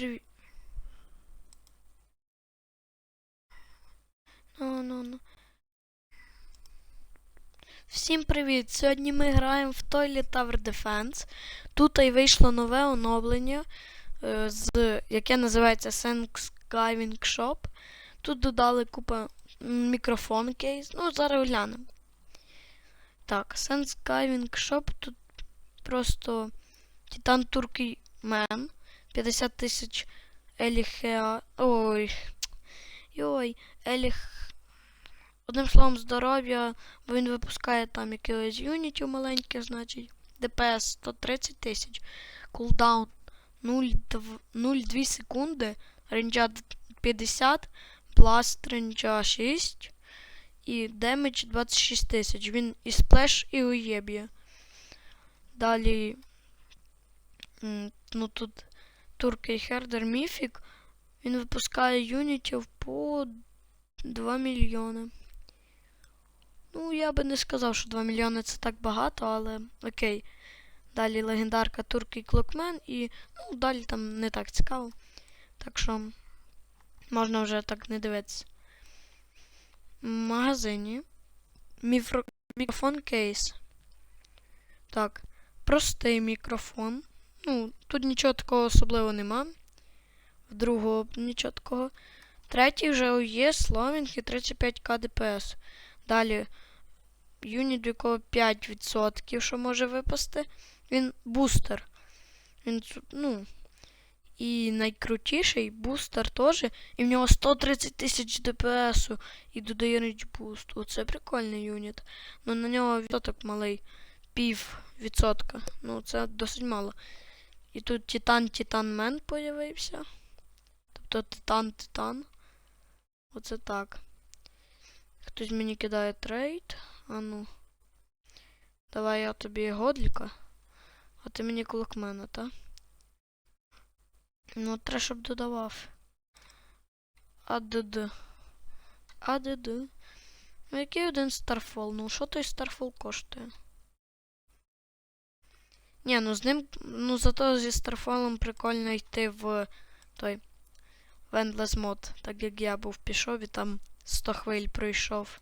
привіт. Ну, ну, ну. Всім привіт! Сьогодні ми граємо в Toilet Tower Defense. Тут і вийшло нове оновлення, е, з, яке називається Thanksgiving Shop. Тут додали купа мікрофон кейс. Ну, зараз глянемо. Так, Thanksgiving Shop тут просто Титан Туркey Man. 50 тисяч Еліхеа. Ой. Йой, Еліх. Одним словом, здоров'я, бо він випускає там якихось юнітів маленьких, значить. ДПС 130 тисяч. Кулдаун 0,2 секунди. Ренджа 50. Бласт ренджа 6. І демедж 26 тисяч. Він і сплеш, і уєб'є. Далі. Ну тут Туркей Хердер Міфік. Він випускає юнітів по 2 мільйони. Ну, я би не сказав, що 2 мільйони це так багато, але окей. Далі легендарка Туркей Клокмен і. Ну, далі там не так цікаво. Так що можна вже так не дивитися. В магазині. Мікрофон кейс. Так. Простий мікрофон. Ну, тут нічого такого особливого нема. В другого нічого такого. Третій вже є сломінг і 35к ДПС. Далі юніт, у якого 5%, що може випасти. Він бустер. Він, ну, і найкрутіший бустер теж. І в нього 130 тисяч ДПС і додає рейдж буст. Оце прикольний юніт. Ну на нього відсоток малий. Пів відсотка. Ну, це досить мало. І тут Титан Титан Мен появився. Тобто Титан Титан. Оце так. Хтось мені кидає трейд. А ну. Давай я тобі годліка. А ти мені клокмена, та? Ну, треба, щоб додавав. АДД. АДД. Ну, який один Старфол? Ну, що той Старфол коштує? Ні, ну з ним. Ну зато зі Старфолом прикольно йти в той. В Endless Mod, так як я був пішов і там 100 хвиль пройшов.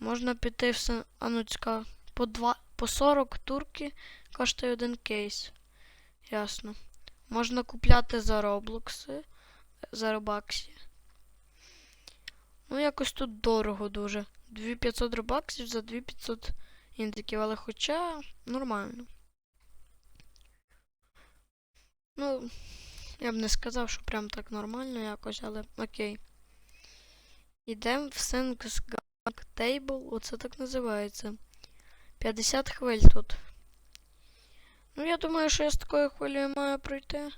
Можна піти все. А ну. По, 2, по 40 турки коштує один кейс. Ясно. Можна купляти за роблокси. За робаксі. Ну, якось тут дорого дуже. 2500 робаксів за 2500 індиків, але хоча нормально. Ну, я б не сказав, що прям так нормально якось, але окей. Йдемо в Thanksgiving Table, оце так називається. 50 хвиль тут. Ну, я думаю, що я з такою хвилею маю пройти.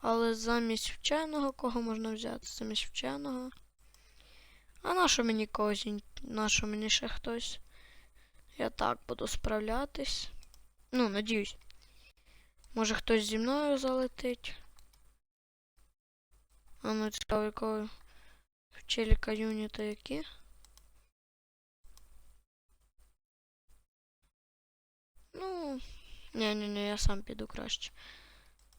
Але замість вченого, кого можна взяти? Замість вченого. А на що мені когось? ін- На що мені ще хтось? Я так буду справлятись. Ну, надіюсь. Може хтось зі мною залетить. А ну цікаво, якого в челіка юніта які. Ну, ні-ні-ні, я сам піду краще.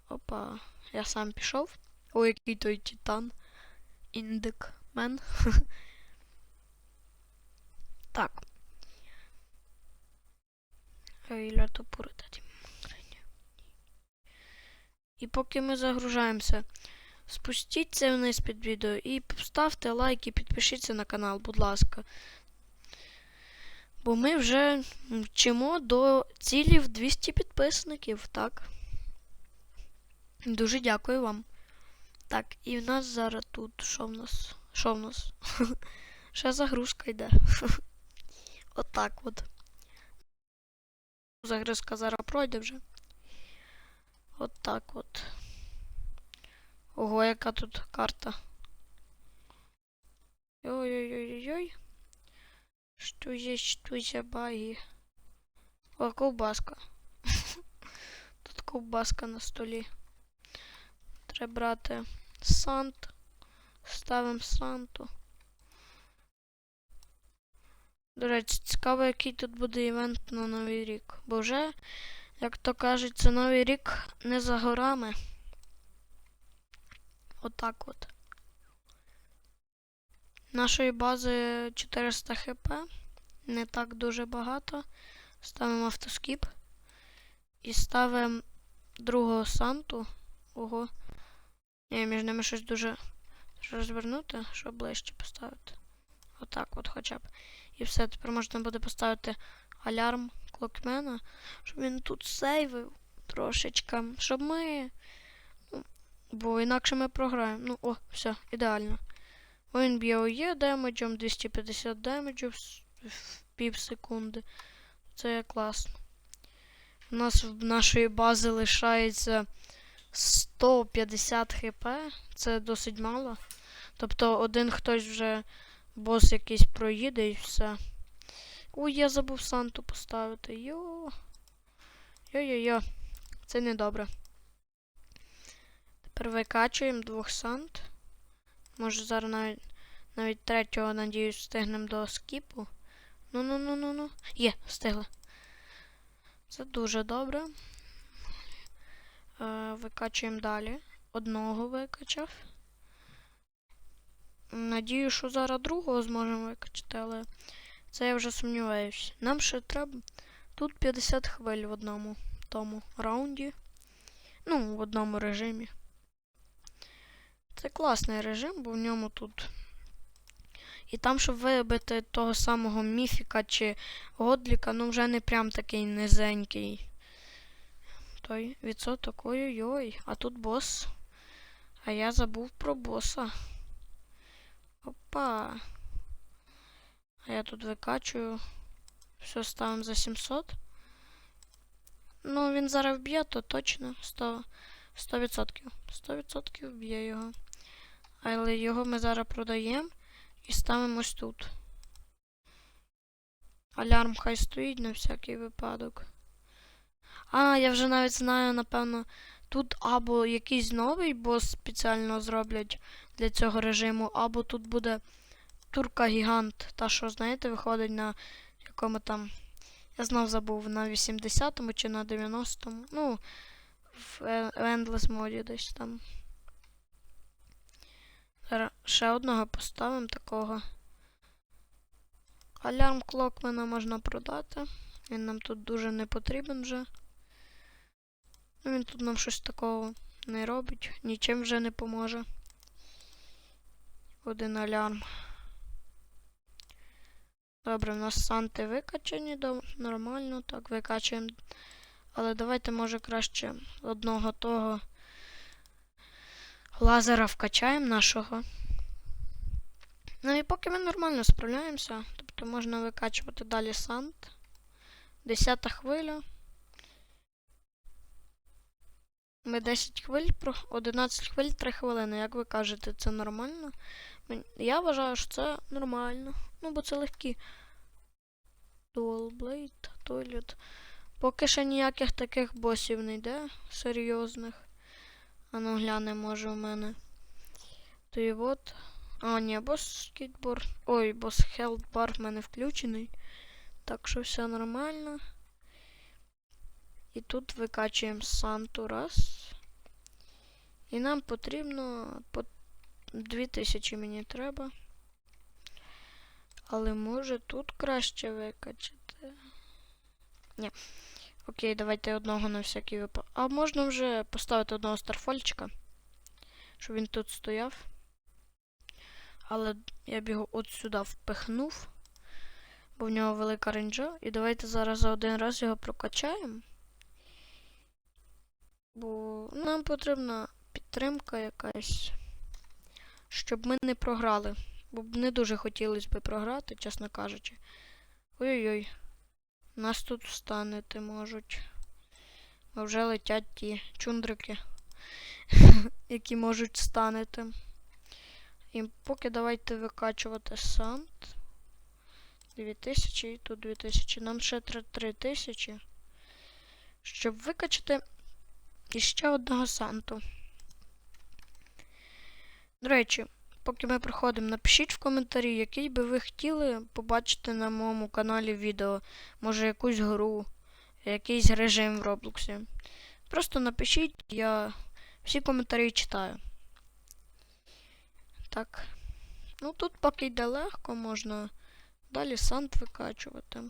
Опа, я сам пішов. Ой, який той титан. Індик мен. так. Ілля топуритати. І поки ми загружаємося, спустіться вниз під відео і ставте лайк і підпишіться на канал, будь ласка. Бо ми вже вчимо до цілів 200 підписників, так. Дуже дякую вам. Так, і в нас зараз тут. Що в нас? Що в нас? Ще загрузка йде. Отак от. Загрузка зараз пройде вже. От так от. Ого, яка тут карта. Ой-ой-ой-ой. Що є, що за баги? О, ковбаска. Тут ковбаска на столі. Треба брати сант. Ставимо санту. До речі, цікаво, який тут буде івент на Новий рік. Бо вже, як то кажуть, це Новий рік не за горами. Отак от. Нашої бази 400 хп. Не так дуже багато. Ставимо автоскіп. І ставимо другого Санту. Ого. Ні, між ними щось дуже розвернути, щоб ближче поставити. Отак от хоча б. І все, тепер можна буде поставити алярм клокмена, щоб він тут сейвив трошечки. Щоб ми. Ну, бо інакше ми програємо. Ну, о, все, ідеально. Він б'є ОЄ демеджем, 250 демеджів в пів секунди. Це класно. У нас в нашої бази лишається 150 хп. Це досить мало. Тобто один хтось вже бос якийсь проїде і все. Ой, я забув Санту поставити. Йо. Йо-йо-йо. Це недобре. Тепер викачуємо двох Сант. Може зараз навіть навіть третього, надіюсь, встигнемо до скіпу. Ну-ну-ну-ну-ну. Є, встигли. Це дуже добре. Е, викачуємо далі. Одного викачав. Надію, що зараз другого зможемо викачати, але це я вже сумніваюся. Нам ще треба. Тут 50 хвиль в одному тому раунді. Ну, в одному режимі. Це класний режим, бо в ньому тут. І там, щоб вибити того самого міфіка чи годліка, ну вже не прям такий низенький. Той відсоток. Ой-ой-ой. А тут бос. А я забув про боса. Опа. А я тут викачую. Все ставимо за 700. Ну, він зараз вб'є, то точно 100%. 100%. 100% вб'є його. Але його ми зараз продаємо і ставимо ось тут. Алярм хай стоїть на всякий випадок. А, я вже навіть знаю, напевно, тут або якийсь новий бос спеціально зроблять для цього режиму, або тут буде турка гігант. Та, що, знаєте, виходить на якому там. Я знов забув, на 80-му чи на 90-му. Ну, в е- Endless моді десь там. Зараз ще одного поставимо такого. Алярм Клокмена можна продати. Він нам тут дуже не потрібен вже. Ну, він тут нам щось такого не робить, нічим вже не поможе. Один алярм. Добре, в нас санти викачані, до... нормально, так, викачуємо. Але давайте, може, краще одного того лазера вкачаємо нашого. Ну і поки ми нормально справляємося, тобто можна викачувати далі сант. Десята хвиля. Ми 10 хвиль, 11 хвиль 3 хвилини. Як ви кажете, це нормально? Я вважаю, що це нормально. Ну, бо це легкі. Dual Blade, Toilet. Поки ще ніяких таких босів не йде, серйозних. А ну глянемо, може у мене. То і от. А, ні, бос скейтборд. Ой, бос хелпбар в мене включений. Так що все нормально. І тут викачуємо Санту раз. І нам потрібно по 2000 мені треба. Але може тут краще викачати. Ні. Окей, давайте одного на всякий випадок. А можна вже поставити одного старфольчика, щоб він тут стояв. Але я б його от сюди впихнув, бо в нього велика ренджа. І давайте зараз за один раз його прокачаємо. Бо нам потрібна підтримка якась, щоб ми не програли. Бо не дуже хотілося б програти, чесно кажучи. Ой-ой-ой. Нас тут встанити можуть. Бо вже летять ті чундрики, які можуть станити. І поки давайте викачувати сант. 2000 і тут 2000. Нам ще 3000. Щоб викачати іще одного санту. До речі, поки ми проходимо, напишіть в коментарі, який би ви хотіли побачити на моєму каналі відео. Може якусь гру, якийсь режим в Роблоксі. Просто напишіть, я всі коментарі читаю. Так. Ну тут поки йде легко, можна далі сант викачувати.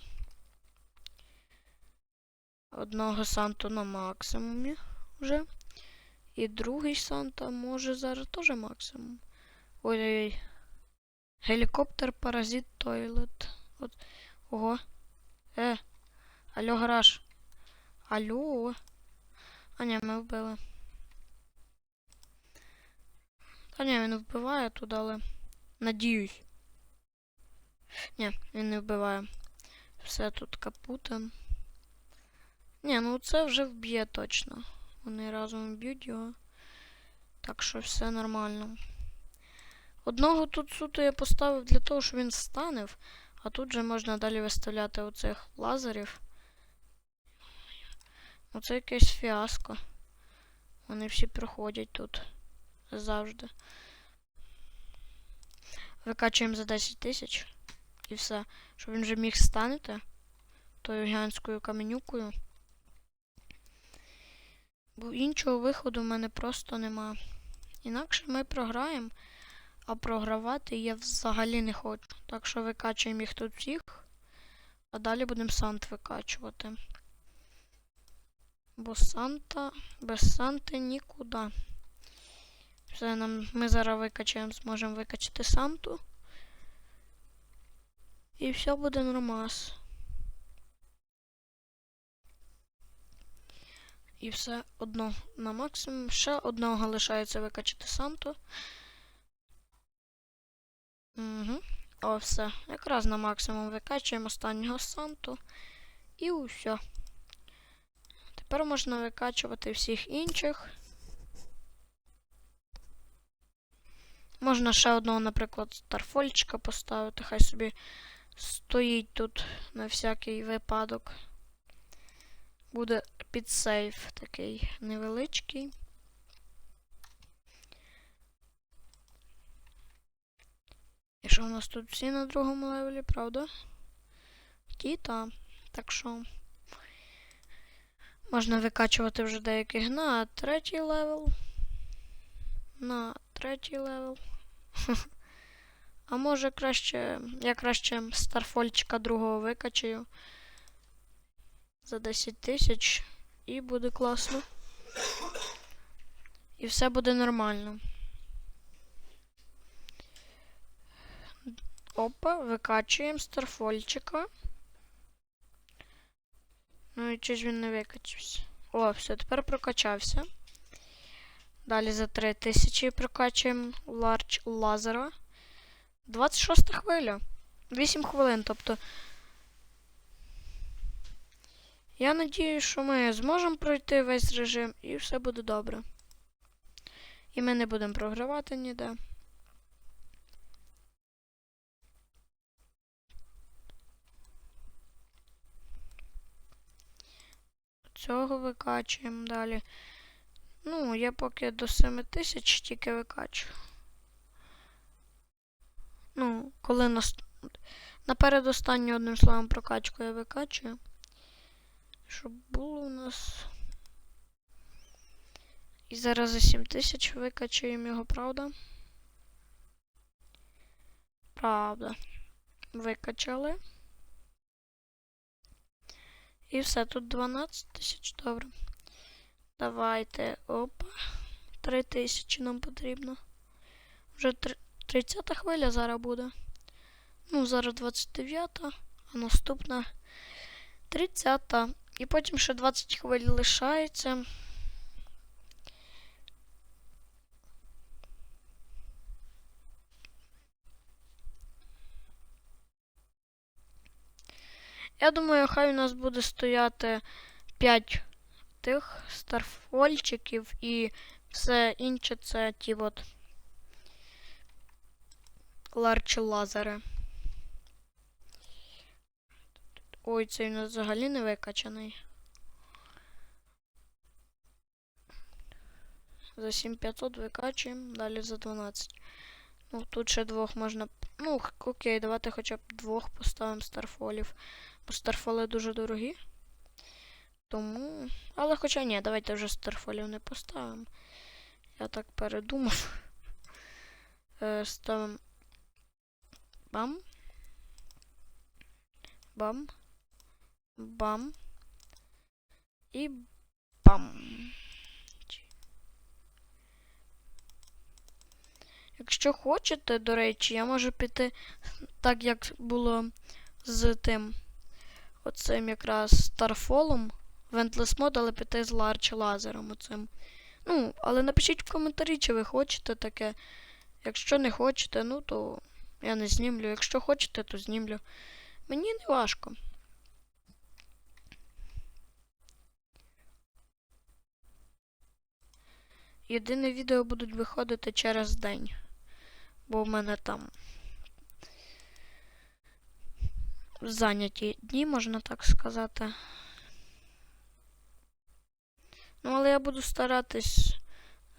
Одного санту на максимумі вже. І другий санта може зараз теж максимум. Ой-ой-ой. Гелікоптер паразит тойлет. От. Ого. Е. Алло, гараж. Алло. А ні, ми вбили. Та ні, він вбиває тут, але. Надіюсь. Ні, він не вбиває. Все тут капутен. Ні, ну це вже вб'є точно. Вони разом б'ють його. Так що все нормально. Одного тут суто я поставив для того, щоб він станив, а тут же можна далі виставляти оцих лазерів. Оце якесь фіаско. Вони всі проходять тут. Завжди. Викачуємо за 10 тисяч. І все. Щоб він вже міг станити тою гігантською каменюкою. Бо іншого виходу в мене просто нема. Інакше ми програємо, а програвати я взагалі не хочу. Так що викачуємо їх тут всіх, а далі будемо сант викачувати. Бо Санта без Санти нікуди. Все, нам, ми зараз викачаємо, зможемо викачати Санту. І все буде нормас. І все одно на максимум. Ще одного лишається викачати Санту. Угу. О, все. Якраз на максимум викачуємо останнього Санту. І усе. Тепер можна викачувати всіх інших. Можна ще одного, наприклад, старфольчика поставити. Хай собі стоїть тут на всякий випадок. Буде під сейф такий невеличкий. І що у нас тут всі на другому левелі, правда? Ті та. Так що можна викачувати вже деяких на третій левел. На третій левел. А може краще. Я краще старфольчика другого викачаю за 10 тисяч і буде класно. І все буде нормально. Опа, викачуємо старфольчика. Ну і чи ж він не викачався? О, все, тепер прокачався. Далі за 3000 прокачуємо ларч лазера. 26 хвиля. 8 хвилин, тобто. Я надію, що ми зможемо пройти весь режим і все буде добре. І ми не будемо програвати ніде. Цього викачуємо далі. Ну, я поки до 7000 тільки викачу. Ну, коли нас... наперед останню одним словом прокачку я викачую. Щоб було у нас. І зараз за 7000 викачуємо його, правда? Правда. Викачали. І все, тут 12 тисяч, добре. Давайте. Опа. 3 тисячі нам потрібно. Вже 30 хвиля зараз буде. Ну, зараз 29, а наступна 30. І потім ще 20 хвиль лишається. Я думаю, хай у нас буде стояти 5 тих старфольчиків і все інше це ті от ларчі лазери. Ой, цей у нас взагалі не викачаний. За 7500 викачуємо, далі за 12. Ну, тут ще двох можна. Ну, окей, давайте хоча б двох поставимо старфолів. Бо старфоли дуже дорогі. Тому. Але хоча ні, давайте вже старфолів не поставимо. Я так передумав. Е, ставимо бам. Бам. Бам. І бам. Якщо хочете, до речі, я можу піти так, як було з тим оцим якраз Старфолом. В Endless Mode, але піти з Large лазером оцим. Ну, але напишіть в коментарі, чи ви хочете таке. Якщо не хочете, ну то я не знімлю. Якщо хочете, то знімлю. Мені не важко. Єдине відео будуть виходити через день. Бо в мене там зайняті дні, можна так сказати. Ну, але я буду старатись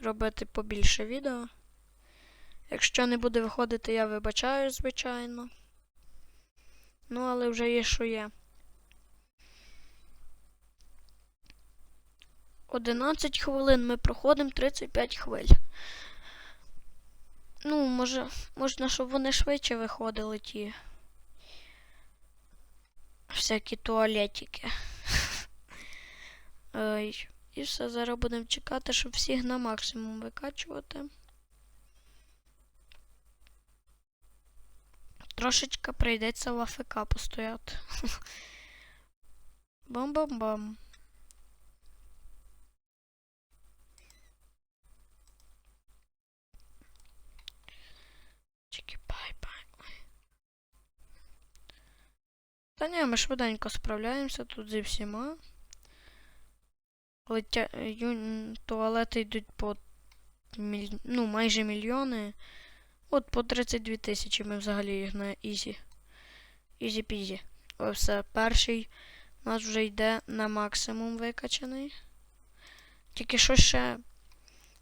робити побільше відео. Якщо не буде виходити, я вибачаю, звичайно. Ну, але вже є, що є. 11 хвилин ми проходимо 35 хвиль. Ну, може, можна, щоб вони швидше виходили ті. Всякі туалетики. І все, зараз будемо чекати, щоб всіх на максимум викачувати. Трошечка прийдеться в АФК постояти. Бам-бам-бам. Та ні, ми швиденько справляємося тут зі всіма. Летя... ю- Туалети йдуть по міль... ну, майже мільйони. От по 32 тисячі ми взагалі їх на ізі. Ізі-пізі. Ось все. Перший у нас вже йде на максимум викачаний. Тільки що ще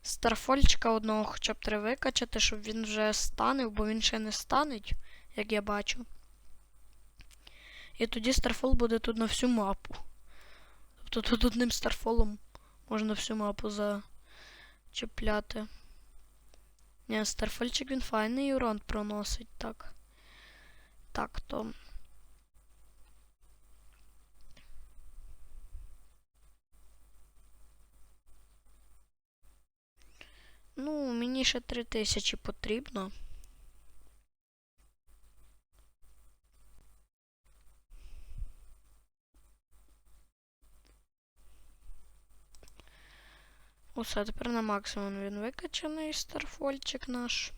старфольчика одного хоча б треба викачати, щоб він вже станив, бо він ще не станеть, як я бачу. І тоді старфол буде тут на всю мапу. Тобто тут одним старфолом можна всю мапу зачепляти. Ні, старфольчик він файний урон проносить, так. Так, то. Ну, мені ще 3000 потрібно. Усе, тепер на максимум він викачаний старфольчик наш.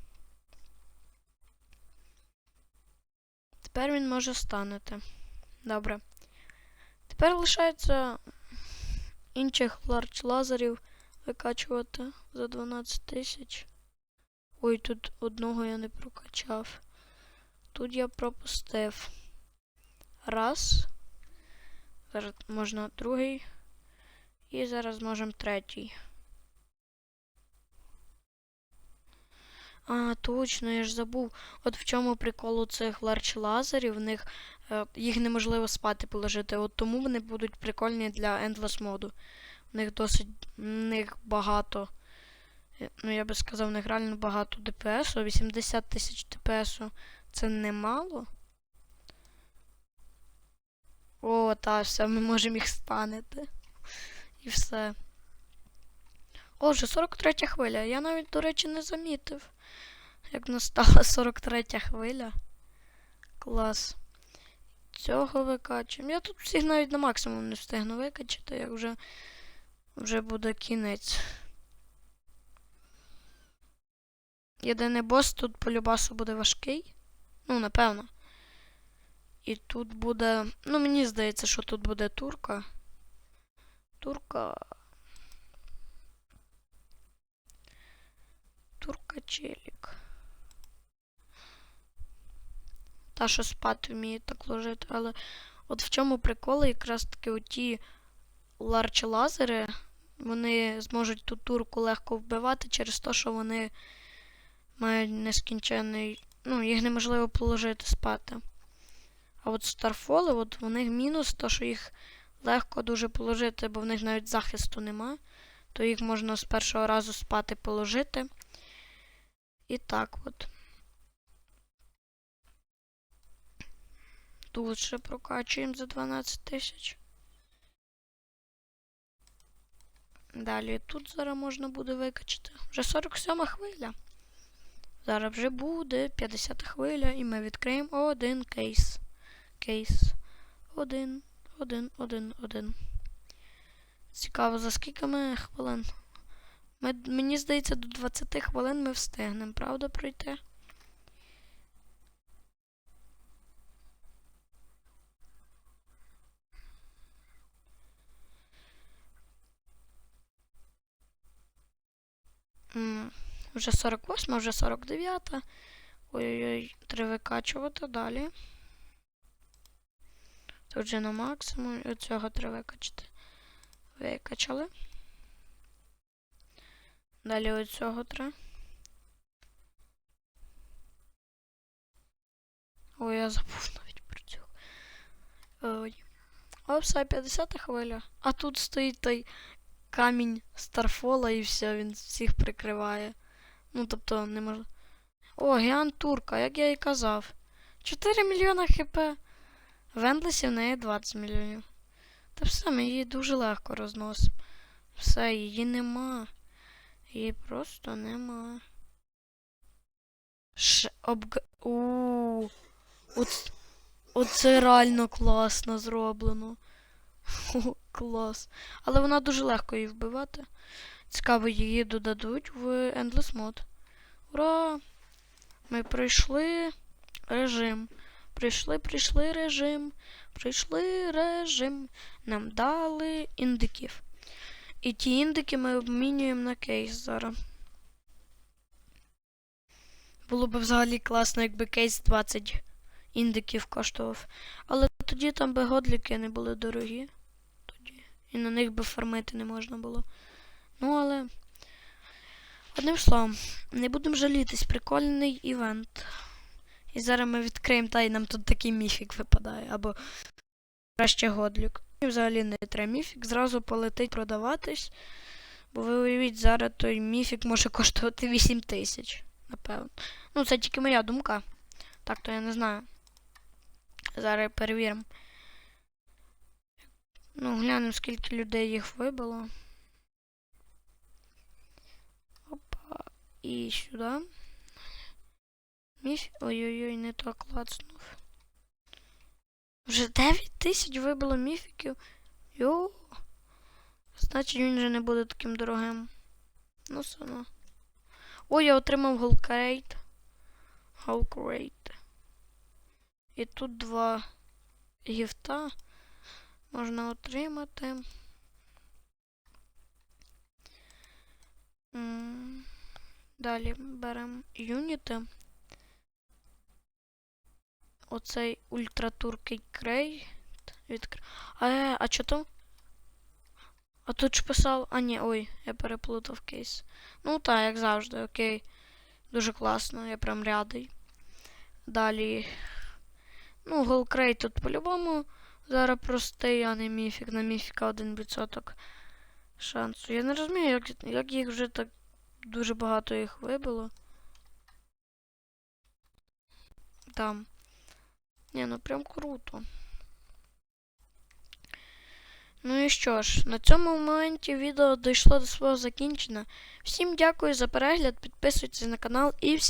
Тепер він може станути. Добре. Тепер лишається інших ларч лазерів викачувати за 12 тисяч. Ой, тут одного я не прокачав. Тут я пропустив. Раз. Зараз можна другий. І зараз можемо третій. А, точно, я ж забув. От в чому прикол у цих ларч лазерів, в них е, їх неможливо спати положити. От тому вони будуть прикольні для Endless моду. В них досить в них багато. е, Ну, я би сказав, в них реально багато ДПС. 80 тисяч ДПС це немало. О, та все, ми можемо їх спанити. І все. О, вже 43 хвиля. Я навіть, до речі, не замітив. Як настала 43 хвиля. Клас. Цього викачуємо. Я тут всіх навіть на максимум не встигну викачати, як вже, вже буде кінець. Єдиний бос тут по любасу буде важкий. Ну, напевно. І тут буде. Ну, мені здається, що тут буде турка. Турка. Турка челік. Та, що спати вміє так ложити, але от в чому прикол, якраз таки оті ларч лазери, вони зможуть ту турку легко вбивати через те, що вони мають нескінченний. Ну, їх неможливо положити спати. А от старфоли, от в них мінус, то що їх легко дуже положити, бо в них навіть захисту нема. То їх можна з першого разу спати положити. І так от. Тут ще прокачуємо за 12 тисяч. Далі тут зараз можна буде викачати. Вже 47 хвиля. Зараз вже буде 50 хвиля, і ми відкриємо один кейс. Кейс. Один, один, один, один. Цікаво, за скільки ми хвилин? Ми, мені здається, до 20 хвилин ми встигнемо, правда, пройти? Вже 48, вже 49. Ой-ой-ой, треба викачувати далі. Тут вже на максимум. І цього треба викачати. Викачали. Далі оцього треба. Ой, я забув навіть про цього. Ой. О, все, 50 хвиля. А тут стоїть той камінь Старфола і все, він всіх прикриває. Ну, тобто, не можна. О, Гіан Турка, як я і казав. 4 мільйона хп. В Ендлесі в неї 20 мільйонів. Та все, ми її дуже легко розносимо. Все, її нема. Її просто нема. Ш... Обг... Оце реально класно зроблено. О, клас. Але вона дуже легко її вбивати. Цікаво, її додадуть в Endless Mode. Ура! Ми пройшли режим. Прийшли, прийшли режим. Прийшли режим. Нам дали індиків. І ті індики ми обмінюємо на кейс зараз. Було б взагалі класно, якби кейс 20 індиків коштував. Але тоді там би годліки не були дорогі. Тоді. І на них би фармити не можна було. Ну, але. Одним словом, не будемо жалітись, прикольний івент. І зараз ми відкриємо, та й нам тут такий міфік випадає, або краще годлік. І взагалі не треба міфік, зразу полетить продаватись. Бо ви уявіть, зараз той міфік може коштувати 8 тисяч, напевно. Ну, це тільки моя думка. Так, то я не знаю. Зараз перевіримо. Ну, глянемо, скільки людей їх вибило. Опа. І сюди. Міф... Ой-ой-ой, не то клацнув. Вже 9 тисяч вибило міфіків. Йо. Значить він вже не буде таким дорогим. Ну, все одно. Ой, я отримав голкрейт. Голкрейт. І тут два гіфта можна отримати. Далі беремо юніти. Оцей ультратуркий крей. Відкр... А, е, а що там? А тут ж писав. А ні, ой, я переплутав кейс. Ну так, як завжди, окей. Дуже класно, я прям рядий. Далі. Ну, голкрей тут по-любому. Зараз простий, а не міфік. На міфіка 1% шансу. Я не розумію, як, як їх вже так дуже багато їх вибило. Там. Ні, ну прям круто. Ну і що ж, на цьому моменті відео дійшло до свого закінчення. Всім дякую за перегляд, підписуйтесь на канал і всім.